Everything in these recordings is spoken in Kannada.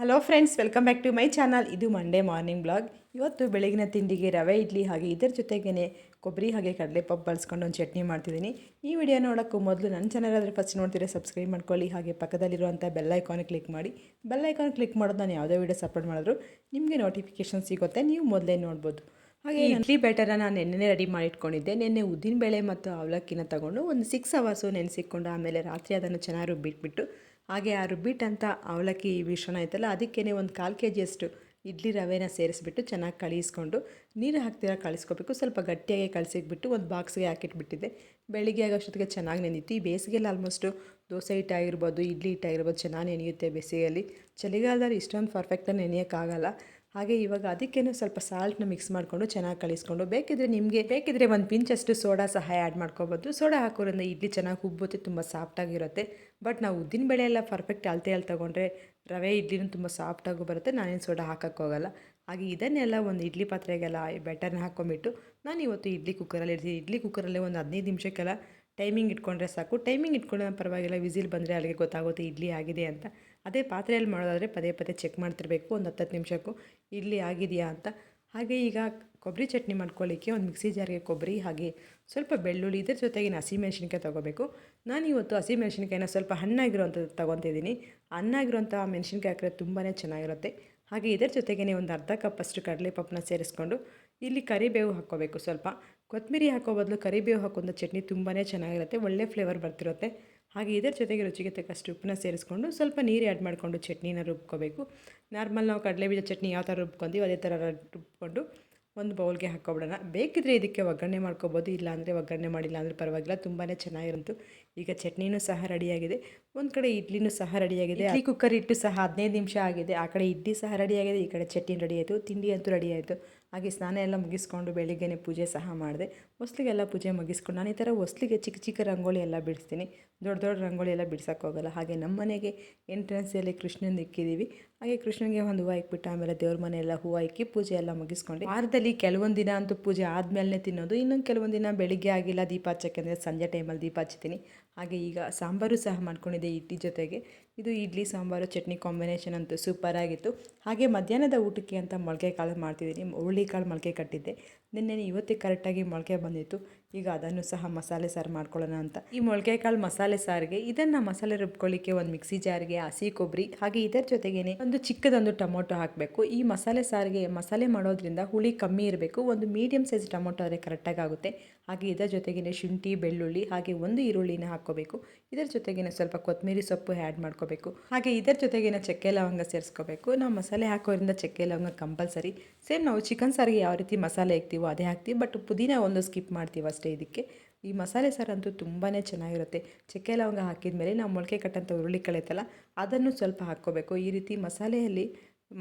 Hello friends welcome back to my channel ಇದು ಮಂಡೇ ಮಾರ್ನಿಂಗ್ ಬ್ಲಾಗ್ ಇವತ್ತು ಬೆಳಗಿನ ತಿಂಡಿಗೆ ರವೆ ಇಡ್ಲಿ ಹಾಗೆ ಇದರ ಜೊತೆಗೇ ಕೊಬ್ಬರಿ ಹಾಗೆ ಕಡಲೆಪಪ್ಪು ಬಳಸ್ಕೊಂಡು ಒಂದು ಚಟ್ನಿ ಮಾಡ್ತಿದ್ದೀನಿ. ಈ ವಿಡಿಯೋ ನೋಡೋಕ್ಕೂ ಮೊದಲು ನನ್ನ ಚಾನಲ್ ಆದರೆ ಫಸ್ಟ್ ನೋಡ್ತೀರಾ ಸಬ್ಸ್ಕ್ರೈಬ್ ಮಾಡ್ಕೊಳ್ಳಿ. ಹಾಗೆ ಪಕ್ಕದಲ್ಲಿರುವಂಥ ಬೆಲ್ ಐಕಾನ್ ಕ್ಲಿಕ್ ಮಾಡಿ. ಬೆಲ್ ಐಕಾನ್ ಕ್ಲಿಕ್ ಮಾಡೋದು ನಾನು ಯಾವುದೇ ವಿಡಿಯೋ ಅಪ್ಲೋಡ್ ಮಾಡಿದ್ರು ನಿಮಗೆ ನೋಟಿಫಿಕೇಷನ್ ಸಿಗುತ್ತೆ ನೀವು ಮೊದಲೇ ನೋಡ್ಬೋದು. ಹಾಗೆ ಇಡ್ಲಿ ಬ್ಯಾಟರ್ನ ನಾನು ನೆನ್ನೆ ರೆಡಿ ಮಾಡಿ ಇಟ್ಕೊಂಡಿದ್ದೆ ನಿನ್ನೆ ಉದ್ದಿನಬೇಳೆ ಮತ್ತು ಅವಲಕ್ಕಿನ ತಗೊಂಡು ಒಂದು ಸಿಕ್ಸ್ ಅವರ್ಸು ನೆನೆಸಿಕೊಂಡು ಆಮೇಲೆ ರಾತ್ರಿ ಅದನ್ನು ಚೆನ್ನಾಗಿ ರುಬ್ಬಿಟ್ಬಿಟ್ಟು ಹಾಗೆ ಆ ರುಬ್ಬಿಟ್ಟಂಥ ಅವಲಕ್ಕಿ ಮಿಶ್ರಣ ಐತಲ್ಲ ಅದಕ್ಕೇ ಒಂದು ಕಾಲು ಕೆ ಜಿಯಷ್ಟು ಇಡ್ಲಿ ರವೆನ ಸೇರಿಸ್ಬಿಟ್ಟು ಚೆನ್ನಾಗಿ ಕಳಿಸ್ಕೊಂಡು, ನೀರು ಹಾಕ್ತೀರ ಕಳಿಸ್ಕೋಬೇಕು. ಸ್ವಲ್ಪ ಗಟ್ಟಿಯಾಗಿ ಕಳಿಸಿಬಿಟ್ಟು ಒಂದು ಬಾಕ್ಸ್ಗೆ ಹಾಕಿಟ್ಬಿಟ್ಟಿದ್ದೆ. ಬೆಳಿಗ್ಗೆ ಆಗೋಷ್ಟೊತ್ತಿಗೆ ಚೆನ್ನಾಗಿ ನೆನೀತಿ. ಈ ಬೇಸಿಗೆಯಲ್ಲಿ ಆಲ್ಮೋಸ್ಟು ದೋಸೆ ಹಿಟ್ಟಾಗಿರ್ಬೋದು ಇಡ್ಲಿ ಹಿಟ್ಟಾಗಿರ್ಬೋದು ಚೆನ್ನಾಗಿ ನೆನೆಯುತ್ತೆ ಬೇಸಿಗೆಯಲ್ಲಿ. ಚಳಿಗಾಲದಲ್ಲಿ ಇಷ್ಟೊಂದು ಪರ್ಫೆಕ್ಟಾಗಿ ನೆನೆಯೋಕ್ಕಾಗಲ್ಲ. ಹಾಗೆ ಇವಾಗ ಅದಕ್ಕೇನು ಸ್ವಲ್ಪ ಸಾಲ್ಟ್ನ ಮಿಕ್ಸ್ ಮಾಡಿಕೊಂಡು ಚೆನ್ನಾಗಿ ಕಳಿಸ್ಕೊಂಡು, ಬೇಕಿದ್ರೆ ನಿಮಗೆ ಬೇಕಿದ್ರೆ ಒಂದು ಪಿಂಚಷ್ಟು ಸೋಡಾ ಸಹ ಆ್ಯಡ್ ಮಾಡ್ಕೋಬೋದು. ಸೋಡಾ ಹಾಕೋದ್ರಿಂದ ಇಡ್ಲಿ ಚೆನ್ನಾಗಿ ಉಬ್ಬುತ್ತೆ, ತುಂಬ ಸಾಫ್ಟಾಗಿರುತ್ತೆ ಬಟ್ ನಾವು ಉದ್ದಿನ ಬೆಳೆ ಎಲ್ಲ ಪರ್ಫೆಕ್ಟ್ ಅಳತೆಯಲ್ಲಿ ತೊಗೊಂಡ್ರೆ ರವೆ, ಇಡ್ಲಿನೂ ತುಂಬ ಸಾಫ್ಟಾಗೂ ಬರುತ್ತೆ. ನಾನೇನು ಸೋಡಾ ಹಾಕೋಕ್ಕೋಗಲ್ಲ ಹಾಗೆ ಇದನ್ನೆಲ್ಲ ಒಂದು ಇಡ್ಲಿ ಪಾತ್ರೆಗೆಲ್ಲ ಬೆಟರ್ನ ಹಾಕ್ಕೊಂಬಿಟ್ಟು ನಾನು ಇವತ್ತು ಇಡ್ಲಿ ಕುಕ್ಕರಲ್ಲಿ ಇಡ್ತೀನಿ. ಇಡ್ಲಿ ಕುಕ್ಕರಲ್ಲೇ ಒಂದು ಹದಿನೈದು ನಿಮಿಷಕ್ಕೆಲ್ಲ ಟೈಮಿಂಗ್ ಇಟ್ಕೊಂಡ್ರೆ ಸಾಕು. ಟೈಮಿಂಗ್ ಇಟ್ಕೊಂಡ್ರೆ ಪರವಾಗಿಲ್ಲ, ವಿಸಿಲ್ ಬಂದರೆ ಅಲ್ಲಿಗೆ ಗೊತ್ತಾಗುತ್ತೆ ಇಡ್ಲಿ ಆಗಿದೆ ಅಂತ. ಅದೇ ಪಾತ್ರೆಯಲ್ಲಿ ಮಾಡೋದಾದರೆ ಪದೇ ಪದೇ ಚೆಕ್ ಮಾಡ್ತಿರ್ಬೇಕು, ಒಂದು ಹತ್ತತ್ತು ನಿಮಿಷಕ್ಕೂ. ಇಡ್ಲಿ ಆಗಿದೆಯಾ? ಅಂತ. ಹಾಗೆ ಈಗ ಕೊಬ್ಬರಿ ಚಟ್ನಿ ಮಾಡ್ಕೊಳ್ಳಿಕ್ಕೆ ಒಂದು ಮಿಕ್ಸಿ ಜಾರಿಗೆ ಕೊಬ್ಬರಿ, ಹಾಗೆ ಸ್ವಲ್ಪ ಬೆಳ್ಳುಳ್ಳಿ, ಇದ್ರ ಜೊತೆಗಿನ ಹಸಿಮೆಣ್ಸಿನ್ಕಾಯಿ ತೊಗೋಬೇಕು. ನಾನು ಇವತ್ತು ಹಸಿಮೆಣ್ಸಿನ್ಕಾಯಿನ ಸ್ವಲ್ಪ ಹಣ್ಣಾಗಿರುವಂಥದ್ದು ತೊಗೊತಿದ್ದೀನಿ. ಹಣ್ಣಾಗಿರೋಂಥ ಮೆಣಸಿನ್ಕಾಯಿ ಹಾಕಿದ್ರೆ ತುಂಬಾ ಚೆನ್ನಾಗಿರುತ್ತೆ. ಹಾಗೆ ಇದರ ಜೊತೆಗೇ ಒಂದು ಅರ್ಧ ಕಪ್ ಅಷ್ಟು ಕಡಲೆಪಪ್ಪನ್ನ ಸೇರಿಸ್ಕೊಂಡು ಇಲ್ಲಿ ಕರಿಬೇವು ಹಾಕ್ಕೋಬೇಕು ಸ್ವಲ್ಪ. ಕೊತ್ತಂಬರಿ ಹಾಕೋ ಬದಲು ಕರಿಬೇವು ಹಾಕೋಂಥ ಚಟ್ನಿ ತುಂಬಾ ಚೆನ್ನಾಗಿರುತ್ತೆ, ಒಳ್ಳೆ ಫ್ಲೇವರ್ ಬರ್ತಿರುತ್ತೆ. ಹಾಗೆ ಇದರ ಜೊತೆಗೆ ರುಚಿಗೆ ತಕ್ಕಷ್ಟು ಉಪ್ಪನ್ನ ಸೇರಿಸ್ಕೊಂಡು ಸ್ವಲ್ಪ ನೀರು ಆ್ಯಡ್ ಮಾಡಿಕೊಂಡು ಚಟ್ನಿನ ರುಬ್ಕೋಬೇಕು. ನಾರ್ಮಲ್ ನಾವು ಕಡಲೆಬೀಜ ಚಟ್ನಿ ಯಾವ ಥರ ರುಬ್ಕೊಂತೀವಿ ಅದೇ ಥರ ರುಬ್ಕೊಂಡು ಒಂದು ಬೌಲ್ಗೆ ಹಾಕ್ಕೊಬಿಡೋಣ. ಬೇಕಿದ್ರೆ ಇದಕ್ಕೆ ಒಗ್ಗರಣೆ ಮಾಡ್ಕೋಬೋದು, ಇಲ್ಲಾಂದರೆ ಒಗ್ಗರಣೆ ಮಾಡಿಲ್ಲ ಅಂದರೆ ಪರವಾಗಿಲ್ಲ ತುಂಬಾ ಚೆನ್ನಾಗಿರುತ್ತು ಈಗ ಚಟ್ನಿನೂ ಸಹ ರೆಡಿಯಾಗಿದೆ. ಒಂದು ಕಡೆ ಇಡ್ಲಿನೂ ಸಹ ರೆಡಿಯಾಗಿದೆ. ಈ ಕುಕ್ಕರ್ ಇಟ್ಟು ಸಹ ಹದಿನೈದು ನಿಮಿಷ ಆಗಿದೆ. ಆ ಕಡೆ ಇಡ್ಲಿ ಸಹ ರೆಡಿಯಾಗಿದೆ, ಈ ಕಡೆ ಚಟ್ನಿ ರೆಡಿ ಆಯಿತು, ತಿಂಡಿ ಅಂತೂ ರೆಡಿ ಆಯಿತು. ಹಾಗೆ ಸ್ನಾನ ಎಲ್ಲ ಮುಗಿಸ್ಕೊಂಡು ಬೆಳಿಗ್ಗೆನೆ ಪೂಜೆ ಸಹ ಮಾಡಿದೆ. ಹೊಸ್ಲಿಗೆಲ್ಲ ಪೂಜೆ ಮುಗಿಸ್ಕೊಂಡು ನಾನು ಈ ಥರ ಹೊಸ್ಲಿಗೆ ಚಿಕ್ಕ ಚಿಕ್ಕ ರಂಗೋಲಿ ಎಲ್ಲ ಬಿಡಿಸ್ತೀನಿ. ದೊಡ್ಡ ದೊಡ್ಡ ರಂಗೋಲಿ ಎಲ್ಲ ಬಿಡ್ಸೋಕ್ಕೋಗಲ್ಲ. ಹಾಗೆ ನಮ್ಮ ಮನೆಗೆ ಎಂಟ್ರೆನ್ಸಲ್ಲಿ ಕೃಷ್ಣನ ಇಕ್ಕಿದ್ದೀವಿ. ಹಾಗೆ ಕೃಷ್ಣನಿಗೆ ಒಂದು ಹೂವು ಇಕ್ಬಿಟ್ಟು ಆಮೇಲೆ ದೇವ್ರ ಮನೆ ಎಲ್ಲ ಹೂವು ಇಕ್ಕಿ ಪೂಜೆ ಎಲ್ಲ ಮುಗಿಸ್ಕೊಂಡು. ವಾರದಲ್ಲಿ ಕೆಲವೊಂದು ದಿನ ಅಂತೂ ಪೂಜೆ ಆದಮೇಲೆ ತಿನ್ನೋದು, ಇನ್ನೊಂದು ಕೆಲವೊಂದು ದಿನ ಬೆಳಿಗ್ಗೆ ಆಗಿಲ್ಲ ದೀಪ ಹಚ್ಚಕ್ಕೆ ಅಂದರೆ ಸಂಜೆ ಟೈಮಲ್ಲಿ ದೀಪ ಹಚ್ತೀನಿ ಹಾಗೆ ಈಗ ಸಾಂಬಾರು ಸಹ ಮಾಡ್ಕೊಂಡಿದ್ದೆ ಇಡ್ಲಿ ಜೊತೆಗೆ. ಇದು ಇಡ್ಲಿ, ಸಾಂಬಾರು, ಚಟ್ನಿ ಕಾಂಬಿನೇಷನ್ ಅಂತೂ ಸೂಪರಾಗಿತ್ತು ಹಾಗೆ ಮಧ್ಯಾಹ್ನದ ಊಟಕ್ಕೆ ಅಂತ ಮೊಳಕೆ ಕಾಳು ಮಾಡ್ತಿದ್ದೀನಿ ಹುರುಳಿ ಕಾಳು ಮೊಳಕೆ ಕಟ್ಟಿದ್ದೆ. ನಿನ್ನೆ ಇವತ್ತಿಗೆ ಕರೆಕ್ಟಾಗಿ ಮೊಳಕೆ ಬಂದಿತ್ತು. ಈಗ ಅದನ್ನು ಸಹ ಮಸಾಲೆ ಸಾರು ಮಾಡ್ಕೊಳ್ಳೋಣ ಅಂತ. ಈ ಮೊಳಕೆ ಕಾಳು ಮಸಾಲೆ ಸಾರಿಗೆ, ಇದನ್ನು ಮಸಾಲೆ ರುಬ್ಕೊಳ್ಳಿಕ್ಕೆ ಒಂದು ಮಿಕ್ಸಿ ಜಾರಿಗೆ ಹಸಿ ಕೊಬ್ಬರಿ ಹಾಗೆ ಇದರ ಜೊತೆಗೇನೆ ಒಂದು ಚಿಕ್ಕದೊಂದು ಟೊಮೊಟೊ ಹಾಕಬೇಕು. ಈ ಮಸಾಲೆ ಸಾರಿಗೆ, ಮಸಾಲೆ ಮಾಡೋದ್ರಿಂದ ಹುಳಿ ಕಮ್ಮಿ ಇರಬೇಕು. ಒಂದು ಮೀಡಿಯಮ್ ಸೈಜ್ ಟೊಮೊಟೊ ಆದರೆ ಕರೆಕ್ಟಾಗಿ ಆಗುತ್ತೆ. ಹಾಗೆ ಇದರ ಜೊತೆಗೇನೆ ಶುಂಠಿ, ಬೆಳ್ಳುಳ್ಳಿ, ಹಾಗೆ ಒಂದು ಈರುಳ್ಳಿನ ಹಾಕ್ಕೋಬೇಕು. ಇದರ ಜೊತೆಗೇನೆ ಸ್ವಲ್ಪ ಕೊತ್ತಂಬರಿ ಸೊಪ್ಪು ಆ್ಯಡ್ ಮಾಡ್ಕೋಬೇಕು. ಹಾಗೆ ಇದರ ಜೊತೆಗೇನೆ ಚಕ್ಕೆ ಲವಂಗ ಸೇರಿಸ್ಕೋಬೇಕು. ನಾವು ಮಸಾಲೆ ಹಾಕೋದ್ರಿಂದ ಚಕ್ಕೆ ಲವಂಗ ಕಂಪಲ್ಸರಿ ಸೇಮ್ ನಾವು ಚಿಕನ್ ಸಾರಿಗೆ ಯಾವ ರೀತಿ ಮಸಾಲೆ ಹಾಕ್ತೀವೋ ಅದೇ ಹಾಕ್ತೀವಿ ಬಟ್ ಪುದೀನ ಒಂದು ಸ್ಕಿಪ್ ಮಾಡ್ತೀವಿ ಅಷ್ಟೇ ಇದಕ್ಕೆ. ಈ ಮಸಾಲೆ ಸಾರಂತೂ ತುಂಬಾ ಚೆನ್ನಾಗಿರುತ್ತೆ. ಚಕ್ಕೆ ಲವಂಗ ಹಾಕಿದ ಮೇಲೆ ನಾವು ಮೊಳಕೆ ಕಟ್ಟಂಥ ಹುರುಳಿ ಕಳೆತಲ್ಲ, ಅದನ್ನು ಸ್ವಲ್ಪ ಹಾಕ್ಕೋಬೇಕು. ಈ ರೀತಿ ಮಸಾಲೆಯಲ್ಲಿ,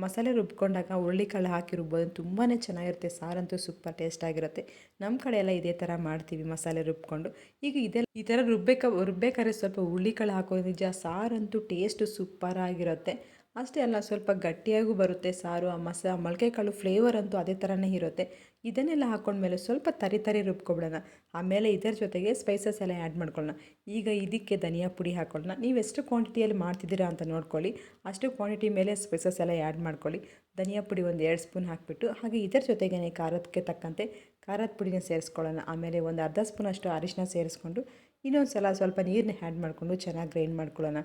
ಮಸಾಲೆ ರುಬ್ಕೊಂಡಾಗ ಹುರುಳಿಕಾಳು ಹಾಕಿ ರುಬ್ಬೋದು ತುಂಬಾ ಚೆನ್ನಾಗಿರುತ್ತೆ. ಸಾರಂತೂ ಸೂಪರ್ ಟೇಸ್ಟ್ ಆಗಿರುತ್ತೆ. ನಮ್ಮ ಕಡೆ ಎಲ್ಲ ಇದೇ ಥರ ಮಾಡ್ತೀವಿ ಮಸಾಲೆ ರುಬ್ಕೊಂಡು. ಈಗ ಇದೆಲ್ಲ, ಈ ಥರ ರುಬ್ಬೇಕ, ರುಬ್ಬೇಕಾದ್ರೆ ಸ್ವಲ್ಪ ಹುರುಳಿಕಾಳು ಹಾಕೋದು ನಿಜ. ಸಾರಂತೂ ಟೇಸ್ಟು ಸೂಪರಾಗಿರುತ್ತೆ ಅಷ್ಟೇ ಅಲ್ಲ, ಸ್ವಲ್ಪ ಗಟ್ಟಿಯಾಗೂ ಬರುತ್ತೆ ಸಾರು, ಆ ಮಸ ಮೊಳಕೆ ಕಾಳು ಫ್ಲೇವರ್ ಅಂತೂ ಅದೇ ಥರನೇ ಇರುತ್ತೆ. ಇದನ್ನೆಲ್ಲ ಹಾಕ್ಕೊಂಡ್ಮೇಲೆ ಸ್ವಲ್ಪ ತರಿ ತರಿ ರುಬ್ಕೊಬಿಡೋಣ. ಆಮೇಲೆ ಇದರ ಜೊತೆಗೆ ಸ್ಪೈಸಸ್ ಎಲ್ಲ ಆ್ಯಡ್ ಮಾಡ್ಕೊಳ್ಳೋಣ. ಈಗ ಇದಕ್ಕೆ ಧನಿಯಾ ಪುಡಿ ಹಾಕೊಳ್ಳೋಣ. ನೀವು ಎಷ್ಟು ಕ್ವಾಂಟಿಟಿಯಲ್ಲಿ ಮಾಡ್ತಿದ್ದೀರಾ ಅಂತ ನೋಡ್ಕೊಳ್ಳಿ. ಅಷ್ಟು ಕ್ವಾಂಟಿಟಿ ಮೇಲೆ ಸ್ಪೈಸಸ್ ಎಲ್ಲ ಆ್ಯಡ್ ಮಾಡ್ಕೊಳ್ಳಿ. ಧನಿಯಾ ಪುಡಿ ಒಂದು ಎರಡು ಸ್ಪೂನ್ ಹಾಕಿಬಿಟ್ಟು, ಹಾಗೆ ಇದರ ಜೊತೆಗೇ ಖಾರದಕ್ಕೆ ತಕ್ಕಂತೆ ಖಾರದ ಪುಡಿನ ಸೇರಿಸ್ಕೊಳ್ಳೋಣ. ಆಮೇಲೆ ಒಂದು ಅರ್ಧ ಸ್ಪೂನ್ ಅಷ್ಟು ಅರಿಶಿನ ಸೇರಿಸ್ಕೊಂಡು ಇನ್ನೊಂದು ಸಲ ಸ್ವಲ್ಪ ನೀರನ್ನ ಹ್ಯಾಡ್ ಮಾಡಿಕೊಂಡು ಚೆನ್ನಾಗಿ ಗ್ರೈಂಡ್ ಮಾಡ್ಕೊಳ್ಳೋಣ.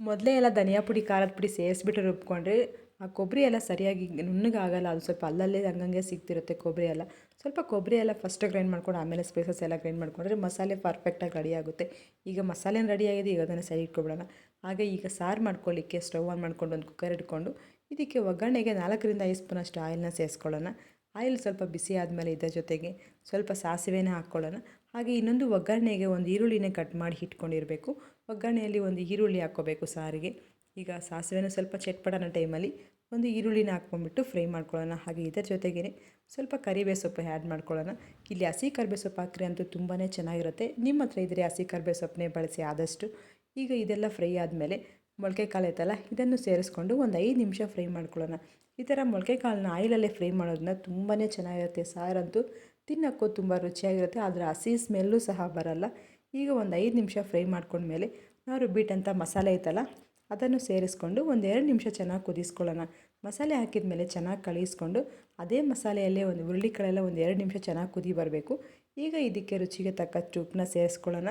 ಮೊದಲೇ ಎಲ್ಲ ಧನಿಯಾ ಪುಡಿ, ಖಾರದ ಪುಡಿ ಸೇರಿಸ್ಬಿಟ್ಟು ರುಬ್ಕೊಂಡ್ರೆ ಆ ಕೊಬ್ಬರಿ ಎಲ್ಲ ಸರಿಯಾಗಿ ನುಣ್ಣಗಾಗಲ್ಲ, ಅದು ಸ್ವಲ್ಪ ಅಲ್ಲಲ್ಲೇ ಹಂಗಂಗೆ ಸಿಗ್ತಿರುತ್ತೆ ಕೊಬ್ಬರಿ ಎಲ್ಲ. ಸ್ವಲ್ಪ ಕೊಬ್ಬರಿ ಎಲ್ಲ ಫಸ್ಟ್ ಗ್ರೈಂಡ್ ಮಾಡ್ಕೊಂಡು ಆಮೇಲೆ ಸ್ಪೈಸಸ್ ಎಲ್ಲ ಗ್ರೈಂಡ್ ಮಾಡ್ಕೊಂಡ್ರೆ ಮಸಾಲೆ ಪರ್ಫೆಕ್ಟಾಗಿ ರೆಡಿ ಆಗುತ್ತೆ. ಈಗ ಮಸಾಲೆ ರೆಡಿ ಆಗಿದೆ, ಈಗ ಅದನ್ನು ಸರಿ ಇಟ್ಕೊಬಿಡೋಣ. ಹಾಗೆ ಈಗ ಸಾರು ಮಾಡ್ಕೊಳ್ಳಿಕ್ಕೆ ಸ್ಟವ್ ಆನ್ ಮಾಡ್ಕೊಂಡು ಒಂದು ಕುಕ್ಕರ್ ಇಟ್ಕೊಂಡು ಇದಕ್ಕೆ ಒಗ್ಗರಣೆಗೆ ನಾಲ್ಕರಿಂದ ಐದು ಸ್ಪೂನ್ ಅಷ್ಟು ಆಯಿಲ್ನ ಸೇರಿಸ್ಕೊಳ್ಳೋಣ. ಆಯಿಲ್ ಸ್ವಲ್ಪ ಬಿಸಿ ಆದಮೇಲೆ ಇದರ ಜೊತೆಗೆ ಸ್ವಲ್ಪ ಸಾಸಿವೆನ ಹಾಕ್ಕೊಳ್ಳೋಣ. ಹಾಗೆ ಇನ್ನೊಂದು ಒಗ್ಗರಣೆಗೆ ಒಂದು ಈರುಳ್ಳಿನೇ ಕಟ್ ಮಾಡಿ ಇಟ್ಕೊಂಡಿರಬೇಕು ಒಗ್ಗರಣೆಯಲ್ಲಿ ಒಂದು ಈರುಳ್ಳಿ ಹಾಕ್ಕೋಬೇಕು ಸಾರಿಗೆ. ಈಗ ಸಾಸಿವೆನ ಸ್ವಲ್ಪ ಚಟ್ಪಡನ ಟೈಮಲ್ಲಿ ಒಂದು ಈರುಳ್ಳಿನ ಹಾಕ್ಕೊಂಡ್ಬಿಟ್ಟು ಫ್ರೈ ಮಾಡ್ಕೊಳ್ಳೋಣ. ಹಾಗೆ ಇದರ ಜೊತೆಗೇ ಸ್ವಲ್ಪ ಕರಿಬೇ ಸೊಪ್ಪು ಆ್ಯಡ್ ಮಾಡ್ಕೊಳ್ಳೋಣ. ಇಲ್ಲಿ ಹಸಿ ಕರಿಬೇ ಸೊಪ್ಪು ಹಾಕ್ರಿ ಅಂತೂ ತುಂಬಾ ಚೆನ್ನಾಗಿರುತ್ತೆ. ನಿಮ್ಮ ಹತ್ರ ಇದ್ದರೆ ಹಸಿ ಕರಿಬೇ ಸೊಪ್ಪನ್ನೇ ಬಳಸಿ ಆದಷ್ಟು. ಈಗ ಇದೆಲ್ಲ ಫ್ರೈ ಆದಮೇಲೆ ಮೊಳಕೆ ಕಾಳು ಐತಲ್ಲ, ಇದನ್ನು ಸೇರಿಸ್ಕೊಂಡು ಒಂದು ಐದು ನಿಮಿಷ ಫ್ರೈ ಮಾಡ್ಕೊಳ್ಳೋಣ. ಈ ಥರ ಮೊಳಕೆ ಕಾಳನ್ನ ಆಯಿಲಲ್ಲೇ ಫ್ರೈ ಮಾಡೋದನ್ನ ತುಂಬಾ ಚೆನ್ನಾಗಿರುತ್ತೆ ಸಾರಂತೂ. ತಿನ್ನೋಕ್ಕೂ ತುಂಬ ರುಚಿಯಾಗಿರುತ್ತೆ, ಆದರೆ ಹಸಿ ಸ್ಮೆಲ್ಲು ಸಹ ಬರಲ್ಲ. ಈಗ ಒಂದು ಐದು ನಿಮಿಷ ಫ್ರೈ ಮಾಡ್ಕೊಂಡ್ಮೇಲೆ ನಾವು ರುಬ್ಬಿಟ್ಟಂಥ ಮಸಾಲೆ ಐತಲ್ಲ, ಅದನ್ನು ಸೇರಿಸ್ಕೊಂಡು ಒಂದೆರಡು ನಿಮಿಷ ಚೆನ್ನಾಗಿ ಕುದಿಸ್ಕೊಳ್ಳೋಣ. ಮಸಾಲೆ ಹಾಕಿದ ಮೇಲೆ ಚೆನ್ನಾಗಿ ಕಳಿಸ್ಕೊಂಡು ಅದೇ ಮಸಾಲೆಯಲ್ಲೇ ಒಂದು ಹುರುಳಿಕಾಳೆಲ್ಲ ಒಂದು ಎರಡು ನಿಮಿಷ ಚೆನ್ನಾಗಿ ಕುದಿ ಬರಬೇಕು. ಈಗ ಇದಕ್ಕೆ ರುಚಿಗೆ ತಕ್ಕಷ್ಟು ಉಪ್ಪನ್ನ ಸೇರಿಸ್ಕೊಳ್ಳೋಣ.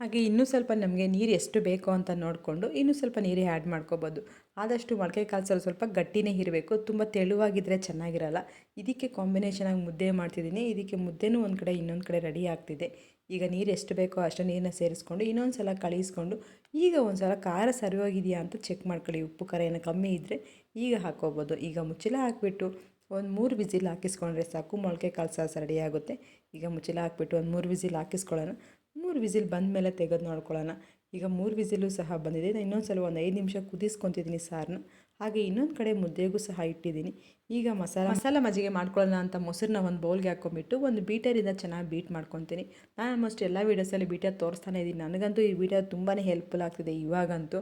ಹಾಗೆ ಇನ್ನೂ ಸ್ವಲ್ಪ ನಮಗೆ ನೀರು ಎಷ್ಟು ಬೇಕೋ ಅಂತ ನೋಡಿಕೊಂಡು ಇನ್ನೂ ಸ್ವಲ್ಪ ನೀರೇ ಆ್ಯಡ್ ಮಾಡ್ಕೋಬೋದು. ಆದಷ್ಟು ಮೊಳಕೆ ಕಾಲು ಸ್ವಲ್ಪ ಗಟ್ಟಿನೇ ಇರಬೇಕು ತುಂಬ ತೆಳುವಾಗಿದ್ದರೆ ಚೆನ್ನಾಗಿರಲ್ಲ. ಇದಕ್ಕೆ ಕಾಂಬಿನೇಷನಾಗಿ ಮುದ್ದೆ ಮಾಡ್ತಿದ್ದೀನಿ. ಇದಕ್ಕೆ ಮುದ್ದೆನೂ ಒಂದು ಕಡೆ ಇನ್ನೊಂದು ಕಡೆ ರೆಡಿ ಆಗ್ತಿದೆ. ಈಗ ನೀರು ಎಷ್ಟು ಬೇಕೋ ಅಷ್ಟು ನೀರನ್ನ ಸೇರಿಸ್ಕೊಂಡು ಇನ್ನೊಂದು ಸಲ ಕಳಿಸ್ಕೊಂಡು ಈಗ ಒಂದು ಸಲ ಖಾರ ಸರಿಯಾಗಿದೆಯಾ ಅಂತ ಚೆಕ್ ಮಾಡ್ಕೊಳ್ಳಿ. ಉಪ್ಪು, ಖಾರ ಏನೋ ಕಮ್ಮಿ ಇದ್ದರೆ ಈಗ ಹಾಕ್ಕೋಬೋದು. ಈಗ ಮುಚ್ಚಲ ಹಾಕಿಬಿಟ್ಟು ಒಂದು ಮೂರು ವಿಸಿಲ್ ಹಾಕಿಸ್ಕೊಂಡ್ರೆ ಸಾಕು. ಮೊಳಕೆ ಕಾಲು ಸಾಸ್ ರೆಡಿ ಆಗುತ್ತೆ. ಈಗ ಮುಚ್ಚಲ ಹಾಕ್ಬಿಟ್ಟು ಒಂದು ಮೂರು ವಿಸಿಲ್ ಹಾಕಿಸ್ಕೊಳ್ಳೋಣ. ಮೂರು ವಿಸಿಲ್ ಬಂದ ಮೇಲೆ ತೆಗೆದು ನೋಡ್ಕೊಳ್ಳೋಣ. ಈಗ ಮೂರು ವಿಸಿಲು ಸಹ ಬಂದಿದೆ. ನಾನು ಇನ್ನೊಂದು ಸಲ ಒಂದು ಐದು ನಿಮಿಷ ಕುದಿಸ್ಕೊತಿದ್ದೀನಿ ಸಾರನ್ನ ಹಾಗೆ ಇನ್ನೊಂದು ಕಡೆ ಮುದ್ದೆಗೂ ಸಹ ಇಟ್ಟಿದ್ದೀನಿ. ಈಗ ಮಸಾಲ ಮಸಾಲ ಮಜ್ಜಿಗೆ ಮಾಡ್ಕೊಳ್ಳೋಣ ಅಂತ ಮೊಸರನ್ನ ಒಂದು ಬೌಲ್ಗೆ ಹಾಕ್ಕೊಂಬಿಟ್ಟು ಒಂದು ಬೀಟರಿಂದ ಚೆನ್ನಾಗಿ ಬೀಟ್ ಮಾಡ್ಕೊತೀನಿ. ನಾನು ಆಲ್ಮೋಸ್ಟ್ ಎಲ್ಲ ವೀಡಿಯೋಸಲ್ಲಿ ಬೀಟರ್ ತೋರಿಸ್ತಾನೆ ಇದ್ದೀನಿ ನನಗಂತೂ ಈ ವಿಡಿಯೋ ತುಂಬಾ ಹೆಲ್ಪ್ಫುಲ್ ಆಗ್ತಿದೆ ಇವಾಗಂತೂ.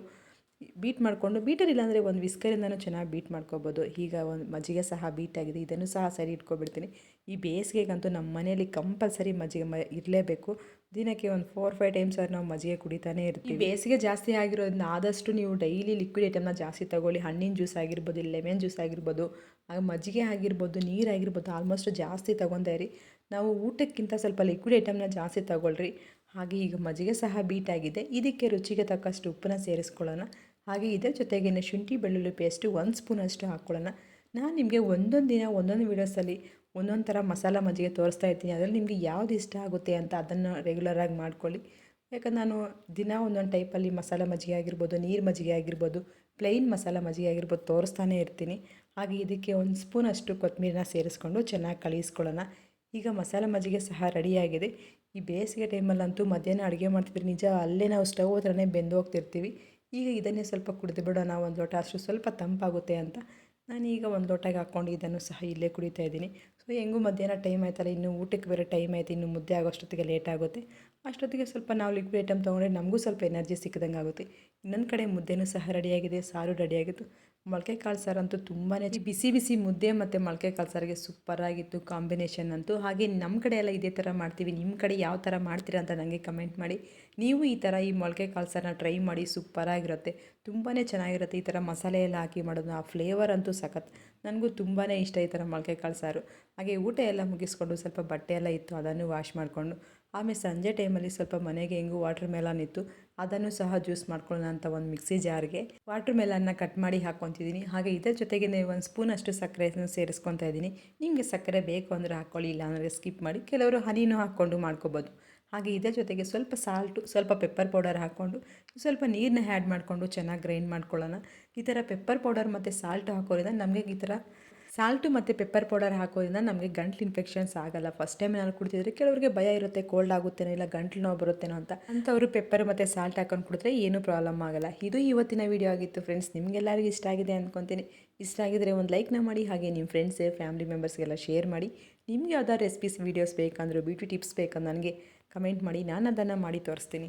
ಬೀಟ್ ಮಾಡಿಕೊಂಡು ಬೀಟರ್ ಇಲ್ಲಾಂದರೆ ಒಂದು ವಿಸ್ಕರಿಂದನೂ ಚೆನ್ನಾಗಿ ಬೀಟ್ ಮಾಡ್ಕೋಬೋದು. ಈಗ ಒಂದು ಮಜ್ಜಿಗೆ ಸಹ ಬೀಟ್ ಆಗಿದೆ. ಇದನ್ನು ಸಹ ಸರಿ ಇಟ್ಕೊಬಿಡ್ತೀನಿ. ಈ ಬೇಸಿಗೆಗಂತೂ ನಮ್ಮ ಮನೆಯಲ್ಲಿ ಕಂಪಲ್ಸರಿ ಮಜ್ಜಿಗೆ ಮ ಇರಲೇಬೇಕು. ದಿನಕ್ಕೆ ಒಂದು ಫೋರ್ ಫೈವ್ ಟೈಮ್ಸ್ ಆದ್ರೆ ನಾವು ಮಜ್ಜಿಗೆ ಕುಡಿತಾನೆ ಇರ್ತೀವಿ. ಈ ಬೇಸಿಗೆ ಜಾಸ್ತಿ ಆಗಿರೋದ್ರಿಂದ ಆದಷ್ಟು ನೀವು ಡೈಲಿ ಲಿಕ್ವಿಡ್ ಐಟಮ್ನ ಜಾಸ್ತಿ ತಗೊಳ್ಳಿ. ಹಣ್ಣಿನ ಜ್ಯೂಸ್ ಆಗಿರ್ಬೋದು ಲೆಮನ್ ಜ್ಯೂಸ್ ಆಗಿರ್ಬೋದು ಆಗ ಮಜ್ಜಿಗೆ ಆಗಿರ್ಬೋದು ನೀರು ಆಗಿರ್ಬೋದು ಆಲ್ಮೋಸ್ಟ್ ಜಾಸ್ತಿ ತೊಗೊಂಡೇ ರೀ ನಾವು ಊಟಕ್ಕಿಂತ ಸ್ವಲ್ಪ ಲಿಕ್ವಿಡ್ ಐಟಮ್ನ ಜಾಸ್ತಿ ತಗೊಳ್ರಿ. ಹಾಗೆ ಈಗ ಮಜ್ಜಿಗೆ ಸಹ ಬೀಟ್ ಆಗಿದೆ. ಇದಕ್ಕೆ ರುಚಿಗೆ ತಕ್ಕಷ್ಟು ಉಪ್ಪನ್ನ ಸೇರಿಸ್ಕೊಳ್ಳೋಣ. ಹಾಗೆ ಇದರ ಜೊತೆಗೇನೆ ಶುಂಠಿ ಬೆಳ್ಳುಳ್ಳಿ ಪೇಸ್ಟು ಒಂದು ಸ್ಪೂನಷ್ಟು ಹಾಕ್ಕೊಳ್ಳೋಣ ನಾನು ನಿಮಗೆ ಒಂದೊಂದು ದಿನ, ಒಂದೊಂದು ವೀಡಿಯೋಸಲ್ಲಿ ಒಂದೊಂದು ಥರ ಮಸಾಲ ಮಜ್ಜಿಗೆ ತೋರಿಸ್ತಾ ಇರ್ತೀನಿ. ಅದರಲ್ಲಿ ನಿಮಗೆ ಯಾವ್ದು ಇಷ್ಟ ಆಗುತ್ತೆ ಅಂತ ಅದನ್ನು ರೆಗ್ಯುಲರಾಗಿ ಮಾಡ್ಕೊಳ್ಳಿ. ಯಾಕಂದ್ರೆ ನಾನು ದಿನ ಒಂದೊಂದು ಟೈಪಲ್ಲಿ ಮಸಾಲ ಮಜ್ಜಿಗೆ ಆಗಿರ್ಬೋದು, ನೀರು ಮಜ್ಜಿಗೆ ಆಗಿರ್ಬೋದು ಪ್ಲೈನ್ ಮಸಾಲ ಮಜ್ಜಿಗೆ ಆಗಿರ್ಬೋದು ತೋರಿಸ್ತಾನೆ ಇರ್ತೀನಿ. ಹಾಗೆ ಇದಕ್ಕೆ ಒಂದು ಸ್ಪೂನಷ್ಟು ಕೊತ್ತಂಬರಿನ ಸೇರಿಸ್ಕೊಂಡು ಚೆನ್ನಾಗಿ ಕಳಿಸ್ಕೊಳ್ಳೋಣ. ಈಗ ಮಸಾಲೆ ಮಜ್ಜಿಗೆ ಸಹ ರೆಡಿಯಾಗಿದೆ. ಈ ಬೇಸಿಗೆ ಟೈಮಲ್ಲಂತೂ ಮಧ್ಯಾಹ್ನ ಅಡುಗೆ ಮಾಡ್ತಿದ್ರೆ ನಿಜ ಅಲ್ಲೇ ನಾವು ಸ್ಟವ್ ಹತ್ರನೇ ಬೆಂದು ಹೋಗ್ತಿರ್ತೀವಿ. ಈಗ ಇದನ್ನೇ ಸ್ವಲ್ಪ ಕುಡಿದು ಬಿಡೋಣ ಒಂದು ಲೋಟ ಅಷ್ಟು ಸ್ವಲ್ಪ ತಂಪಾಗುತ್ತೆ ಅಂತ. ನಾನೀಗ ಒಂದು ಲೋಟಗೆ ಹಾಕ್ಕೊಂಡು ಇದನ್ನು ಸಹ ಇಲ್ಲೇ ಕುಡಿತಾ ಇದ್ದೀನಿ. ಸೊ ಹೆಂಗೂ ಮಧ್ಯಾಹ್ನ ಟೈಮ್ ಆಯ್ತಲ್ಲ, ಇನ್ನು ಊಟಕ್ಕೆ ಬೇರೆ ಟೈಮ್ ಆಯ್ತು, ಇನ್ನು ಮುದ್ದೆ ಆಗೋಷ್ಟೊತ್ತಿಗೆ ಲೇಟ್ ಆಗುತ್ತೆ. ಅಷ್ಟೊತ್ತಿಗೆ ಸ್ವಲ್ಪ ನಾವು ಲಿಕ್ವಿಡ್ ಐಟಮ್ ತೊಗೊಂಡ್ರೆ ನಮಗೂ ಸ್ವಲ್ಪ ಎನರ್ಜಿ ಸಿಕ್ಕಿದಂಗೆ ಆಗುತ್ತೆ ಇನ್ನೊಂದು ಕಡೆ ಮುದ್ದೆನೂ ಸಹ ರೆಡಿಯಾಗಿದೆ, ಸಾರು ರೆಡಿಯಾಗಿತ್ತು. ಮೊಳಕೆ ಕಾಳು ಸಾರು ಅಂತೂ ತುಂಬಾ ಬಿಸಿ ಬಿಸಿ ಮುದ್ದೆ ಮತ್ತು ಮೊಳಕೆ ಕಾಳು ಸಾರಿಗೆ ಸೂಪರಾಗಿತ್ತು ಕಾಂಬಿನೇಷನ್ ಅಂತೂ. ಹಾಗೆ ನಮ್ಮ ಕಡೆ ಎಲ್ಲ ಇದೇ ಥರ ಮಾಡ್ತೀವಿ. ನಿಮ್ಮ ಕಡೆ ಯಾವ ಥರ ಮಾಡ್ತೀರಾ ಅಂತ ನನಗೆ ಕಮೆಂಟ್ ಮಾಡಿ. ನೀವು ಈ ಥರ ಈ ಮೊಳಕೆ ಕಾಳು ಸಾರನ್ನ ಟ್ರೈ ಮಾಡಿ ಸೂಪರಾಗಿರುತ್ತೆ ತುಂಬಾ ಚೆನ್ನಾಗಿರುತ್ತೆ ಈ ಥರ ಮಸಾಲೆ ಎಲ್ಲ ಹಾಕಿ ಮಾಡೋದು. ಆ ಫ್ಲೇವರ್ ಅಂತೂ ಸಖತ್. ನನಗೂ ತುಂಬಾ ಇಷ್ಟ ಈ ಥರ ಮೊಳಕೆ ಕಾಳು ಸಾರು. ಹಾಗೆ ಊಟ ಎಲ್ಲ ಮುಗಿಸ್ಕೊಂಡು ಸ್ವಲ್ಪ ಬಟ್ಟೆ ಎಲ್ಲ ಇತ್ತು ಅದನ್ನು ವಾಶ್ ಮಾಡಿಕೊಂಡು ಆಮೇಲೆ ಸಂಜೆ ಟೈಮಲ್ಲಿ ಸ್ವಲ್ಪ ಮನೆಗೆ ಹೆಂಗೂ ವಾಟರ್ ಮೆಲನ್ ಇತ್ತು, ಅದನ್ನು ಸಹ ಜ್ಯೂಸ್ ಮಾಡ್ಕೊಳ್ಳೋಣ ಅಂತ ಒಂದು ಮಿಕ್ಸಿ ಜಾರ್ಗೆ ವಾಟರ್ ಮೆಲನ್ನ ಕಟ್ ಮಾಡಿ ಹಾಕ್ಕೊತಿದ್ದೀನಿ. ಹಾಗೆ ಇದರ ಜೊತೆಗೆ ಒಂದು ಸ್ಪೂನ್ ಅಷ್ಟು ಸಕ್ಕರೆಯನ್ನು ಸೇರಿಸ್ಕೊತಾ ಇದ್ದೀನಿ. ನಿಮಗೆ ಸಕ್ಕರೆ ಬೇಕು ಅಂದರೆ ಹಾಕ್ಕೊಳ್ಳಿ ಇಲ್ಲ ಅಂದರೆ ಸ್ಕಿಪ್ ಮಾಡಿ. ಕೆಲವರು ಹನಿನೂ ಹಾಕ್ಕೊಂಡು ಮಾಡ್ಕೋಬೋದು. ಹಾಗೆ ಇದರ ಜೊತೆಗೆ ಸ್ವಲ್ಪ ಸಾಲ್ಟು ಸ್ವಲ್ಪ ಪೆಪ್ಪರ್ ಪೌಡರ್ ಹಾಕ್ಕೊಂಡು, ಸ್ವಲ್ಪ ನೀರನ್ನ ಆ್ಯಡ್ ಮಾಡಿಕೊಂಡು ಚೆನ್ನಾಗಿ ಗ್ರೈಂಡ್ ಮಾಡ್ಕೊಳ್ಳೋಣ. ಈ ಥರ ಪೆಪ್ಪರ್ ಪೌಡರ್ ಮತ್ತು ಸಾಲ್ಟ್ ಹಾಕೋದ್ರಿಂದ ನಮಗೆ ಈ ಥರ ಸಾಲ್ಟು ಮತ್ತು ಪೆಪ್ಪರ್ ಪೌಡರ್ ಹಾಕೋದ್ರಿಂದ ನಮಗೆ ಗಂಟ್ಲು ಇನ್ಫೆಕ್ಷನ್ಸ್ ಆಗಲ್ಲ. ಫಸ್ಟ್ ಟೈಮ್ ನಾನು ಕುಡ್ತಿದ್ರೆ ಕೆಲವರಿಗೆ ಭಯ ಇರುತ್ತೆ, ಕೋಲ್ಡ್ ಆಗುತ್ತೇನೋ ಇಲ್ಲ ಗಂಟ್ಲು ನೋವು ಬರುತ್ತೇನೋ ಅಂತ. ಅಂಥವರು ಪೆಪ್ಪರ್ ಮತ್ತು ಸಾಲ್ಟ್ ಹಾಕೊಂಡು ಕುಡಿದ್ರೆ ಏನೂ ಪ್ರಾಬ್ಲಮ್ ಆಗಲ್ಲ. ಇದು ಇವತ್ತಿನ ವೀಡಿಯೋ ಆಗಿತ್ತು ಫ್ರೆಂಡ್ಸ್ ನಿಮಗೆಲ್ಲರಿಗೂ ಇಷ್ಟ ಆಗಿದೆ ಅಂದ್ಕೊತೀನಿ ಇಷ್ಟ ಆಗಿದ್ರೆ ಒಂದು ಲೈಕ್ನ ಮಾಡಿ, ಹಾಗೆ ನಿಮ್ಮ ಫ್ರೆಂಡ್ಸ್ ಫ್ಯಾಮಿಲಿ ಮೆಂಬರ್ಸ್ಗೆಲ್ಲ ಶೇರ್ ಮಾಡಿ. ನಿಮ್ಗೆ ಯಾವ್ದಾದ್ರು ರೆಸಿಪೀಸ್ ವೀಡಿಯೋಸ್ ಬೇಕಂದ್ರೆ ಬ್ಯೂಟಿ ಟಿಪ್ಸ್ ಬೇಕಂದ್ರೆ ನನಗೆ ಕಮೆಂಟ್ ಮಾಡಿ. ನಾನು ಅದನ್ನು ಮಾಡಿ ತೋರಿಸ್ತೀನಿ.